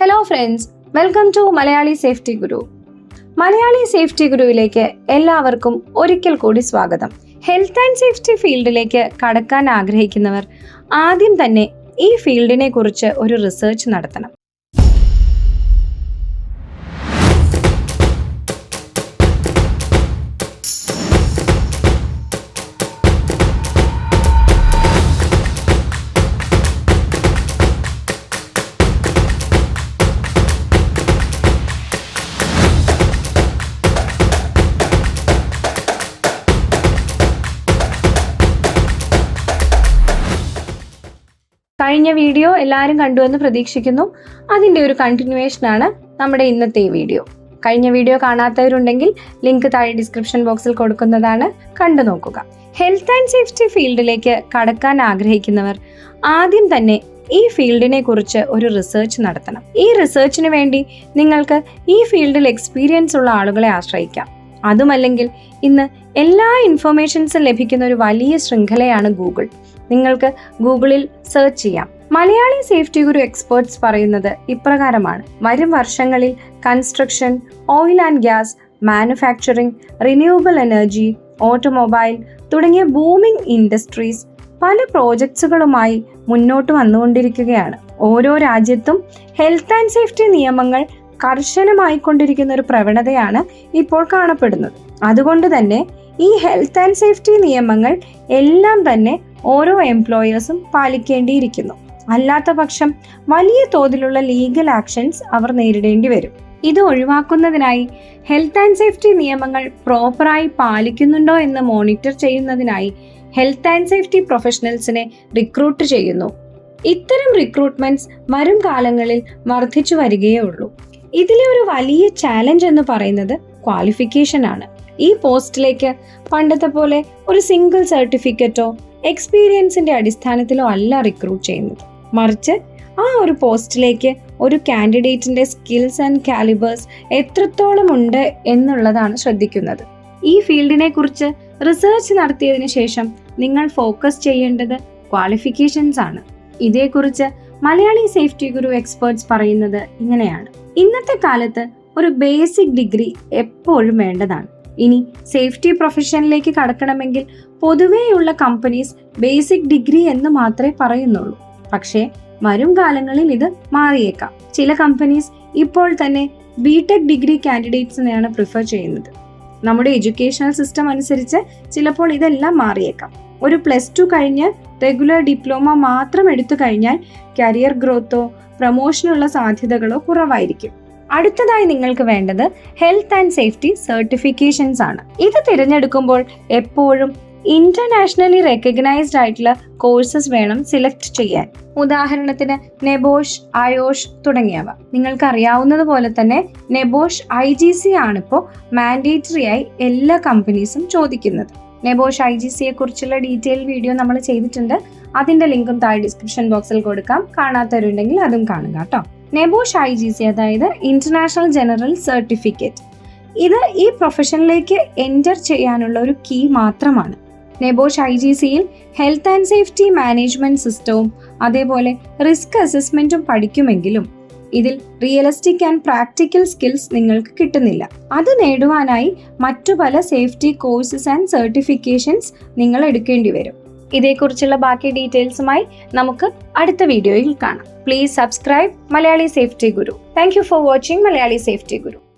Hello friends welcome to Malayali safety guru Malayali safety ഗുരുവിലേക്ക് എല്ലാവർക്കും ഒരിക്കൽ കൂടി സ്വാഗതം. ഹെൽത്ത് ആൻഡ് സേഫ്റ്റി ഫീൽഡിലേക്ക് കടക്കാൻ ആഗ്രഹിക്കുന്നവർ ആദ്യം തന്നെ ഈ ഫീൽഡിനെ കുറിച്ച് ഒരു റിസർച്ച് നടത്തണം. കഴിഞ്ഞ വീഡിയോ എല്ലാവരും കണ്ടുവെന്ന് പ്രതീക്ഷിക്കുന്നു. അതിന്റെ ഒരു കണ്ടിന്യൂവേഷനാണ് നമ്മുടെ ഇന്നത്തെ ഈ വീഡിയോ. കഴിഞ്ഞ വീഡിയോ കാണാത്തവരുണ്ടെങ്കിൽ ലിങ്ക് താഴെ ഡിസ്ക്രിപ്ഷൻ ബോക്സിൽ കൊടുക്കുന്നതാണ്. കണ്ടു നോക്കുക. ഹെൽത്ത് ആൻഡ് സേഫ്റ്റി ഫീൽഡിലേക്ക് കടക്കാൻ ആഗ്രഹിക്കുന്നവർ ആദ്യം തന്നെ ഈ ഫീൽഡിനെ കുറിച്ച് ഒരു റിസർച്ച് നടത്തണം. ഈ റിസർച്ചിന് വേണ്ടി നിങ്ങൾക്ക് ഈ ഫീൽഡിൽ എക്സ്പീരിയൻസ് ഉള്ള ആളുകളെ ആശ്രയിക്കാം. അതുമല്ലെങ്കിൽ ഇന്ന് എല്ലാ ഇൻഫർമേഷൻസും ലഭിക്കുന്ന ഒരു വലിയ ശൃംഖലയാണ് ഗൂഗിൾ നിങ്ങൾക്ക് ഗൂഗിളിൽ സെർച്ച് ചെയ്യാം. മലയാളി സേഫ്റ്റി ഗുരു എക്സ്പേർട്സ് പറയുന്നത് ഇപ്രകാരമാണ്. വരും വർഷങ്ങളിൽ construction oil and gas manufacturing renewable energy automobile തുടങ്ങിയ ബൂമിംഗ് ഇൻഡസ്ട്രീസ് പല പ്രോജക്ട്സുകളുമായി മുന്നോട്ട് വന്നുകൊണ്ടിരിക്കുകയാണ്. ഓരോ രാജ്യത്തും ഹെൽത്ത് ആൻഡ് സേഫ്റ്റി നിയമങ്ങൾ കർശനമായിക്കൊണ്ടിരിക്കുന്ന ഒരു പ്രവണതയാണ് ഇപ്പോൾ കാണപ്പെടുന്നത്. അതുകൊണ്ട് തന്നെ ഈ ഹെൽത്ത് ആൻഡ് സേഫ്റ്റി നിയമങ്ങൾ എല്ലാം തന്നെ ഓരോ എംപ്ലോയേഴ്സും പാലിക്കേണ്ടിയിരിക്കുന്നു. അല്ലാത്ത പക്ഷം വലിയ തോതിലുള്ള ലീഗൽ ആക്ഷൻസ് അവർ നേരിടേണ്ടി വരും. ഇത് ഒഴിവാക്കുന്നതിനായി ഹെൽത്ത് ആൻഡ് സേഫ്റ്റി നിയമങ്ങൾ പ്രോപ്പറായി പാലിക്കുന്നുണ്ടോ എന്ന് മോണിറ്റർ ചെയ്യുന്നതിനായി ഹെൽത്ത് ആൻഡ് സേഫ്റ്റി പ്രൊഫഷണൽസിനെ റിക്രൂട്ട് ചെയ്യുന്നു. ഇത്തരം റിക്രൂട്ട്മെന്റ്സ് വരും കാലങ്ങളിൽ വർദ്ധിച്ചു വരികയേ ഉള്ളൂ. ഇതിലെ ഒരു വലിയ ചാലഞ്ച് എന്ന് പറയുന്നത് ക്വാളിഫിക്കേഷൻ ആണ്. ഈ പോസ്റ്റിലേക്ക് പണ്ടത്തെ പോലെ ഒരു സിംഗിൾ സർട്ടിഫിക്കറ്റോ എക്സ്പീരിയൻസിന്റെ അടിസ്ഥാനത്തിലോ അല്ല റിക്രൂട്ട് ചെയ്യുന്നത്. മറിച്ച് ആ ഒരു പോസ്റ്റിലേക്ക് ഒരു കാൻഡിഡേറ്റിന്റെ സ്കിൽസ് ആൻഡ് കാലിബേഴ്സ് എത്രത്തോളം ഉണ്ട് എന്നുള്ളതാണ് ശ്രദ്ധിക്കുന്നത്. ഈ ഫീൽഡിനെ കുറിച്ച് റിസർച്ച് നടത്തിയതിനു ശേഷം നിങ്ങൾ ഫോക്കസ് ചെയ്യേണ്ടത് ക്വാളിഫിക്കേഷൻസ് ആണ്. ഇതേക്കുറിച്ച് മലയാളി സേഫ്റ്റി ഗുരു എക്സ്പേർട്സ് പറയുന്നത് ഇങ്ങനെയാണ്. ഇന്നത്തെ കാലത്ത് ഒരു ബേസിക് ഡിഗ്രി എപ്പോഴും വേണ്ടതാണ്. ഇനി സേഫ്റ്റി പ്രൊഫഷനിലേക്ക് കടക്കണമെങ്കിൽ പൊതുവേയുള്ള കമ്പനീസ് ബേസിക് ഡിഗ്രി എന്ന് മാത്രമേ പറയുന്നുള്ളൂ. പക്ഷേ വരും കാലങ്ങളിൽ ഇത് മാറിയേക്കാം. ചില കമ്പനീസ് ഇപ്പോൾ തന്നെ ബിടെക് ഡിഗ്രി കാൻഡിഡേറ്റ്സിനെയാണ് പ്രിഫർ ചെയ്യുന്നത്. നമ്മുടെ എഡ്യൂക്കേഷണൽ സിസ്റ്റം അനുസരിച്ച് ചിലപ്പോൾ ഇതെല്ലാം മാറിയേക്കാം. ഒരു പ്ലസ് ടു കഴിഞ്ഞ് റെഗുലർ ഡിപ്ലോമ മാത്രം എടുത്തു കഴിഞ്ഞാൽ കരിയർ ഗ്രോത്തോ പ്രമോഷനുള്ള സാധ്യതകളോ കുറവായിരിക്കും. അടുത്തതായി നിങ്ങൾക്ക് വേണ്ടത് ഹെൽത്ത് ആൻഡ് സേഫ്റ്റി സർട്ടിഫിക്കേഷൻസ് ആണ്. ഇത് തിരഞ്ഞെടുക്കുമ്പോൾ എപ്പോഴും ഇന്റർനാഷണലി റെക്കഗ്നൈസ്ഡ് ആയിട്ടുള്ള കോഴ്സസ് വേണം സിലക്ട് ചെയ്യാൻ. ഉദാഹരണത്തിന് നെബോഷ് അയോഷ് തുടങ്ങിയവ. നിങ്ങൾക്ക് അറിയാവുന്നത് പോലെ തന്നെ നെബോഷ് ഐ ജി സി ആണിപ്പോൾ മാൻഡേറ്ററി ആയി എല്ലാ കമ്പനീസും ചോദിക്കുന്നത്. നെബോഷ് ഐ ജി സിയെ കുറിച്ചുള്ള ഡീറ്റെയിൽ വീഡിയോ നമ്മൾ ചെയ്തിട്ടുണ്ട്. അതിന്റെ ലിങ്കും താഴെ ഡിസ്ക്രിപ്ഷൻ ബോക്സിൽ കൊടുക്കാം. കാണാത്തവരുണ്ടെങ്കിൽ അതും കാണുക കേട്ടോ. നെബോഷ് ഐ ജി സി അതായത് ഇന്റർനാഷണൽ ജനറൽ സർട്ടിഫിക്കറ്റ് ഇത് ഈ പ്രൊഫഷനിലേക്ക് എന്റർ ചെയ്യാനുള്ള ഒരു കീ മാത്രമാണ്. നെബോഷ് ഐ ജി സിയിൽ ഹെൽത്ത് ആൻഡ് സേഫ്റ്റി മാനേജ്മെന്റ് സിസ്റ്റവും അതേപോലെ റിസ്ക് അസസ്മെന്റും പഠിക്കുമെങ്കിലും ഇതിൽ റിയലിസ്റ്റിക് ആൻഡ് പ്രാക്ടിക്കൽ സ്കിൽസ് നിങ്ങൾക്ക് കിട്ടുന്നില്ല. അത് നേടുവാനായി മറ്റു പല സേഫ്റ്റി കോഴ്സസ് ആൻഡ് സർട്ടിഫിക്കേഷൻസ് നിങ്ങൾ എടുക്കേണ്ടി വരും. ഇതേക്കുറിച്ചുള്ള ബാക്കി ഡീറ്റെയിൽസുമായി നമുക്ക് അടുത്ത വീഡിയോയിൽ കാണാം. Please subscribe Malayali safety guru thank for watching Malayali safety guru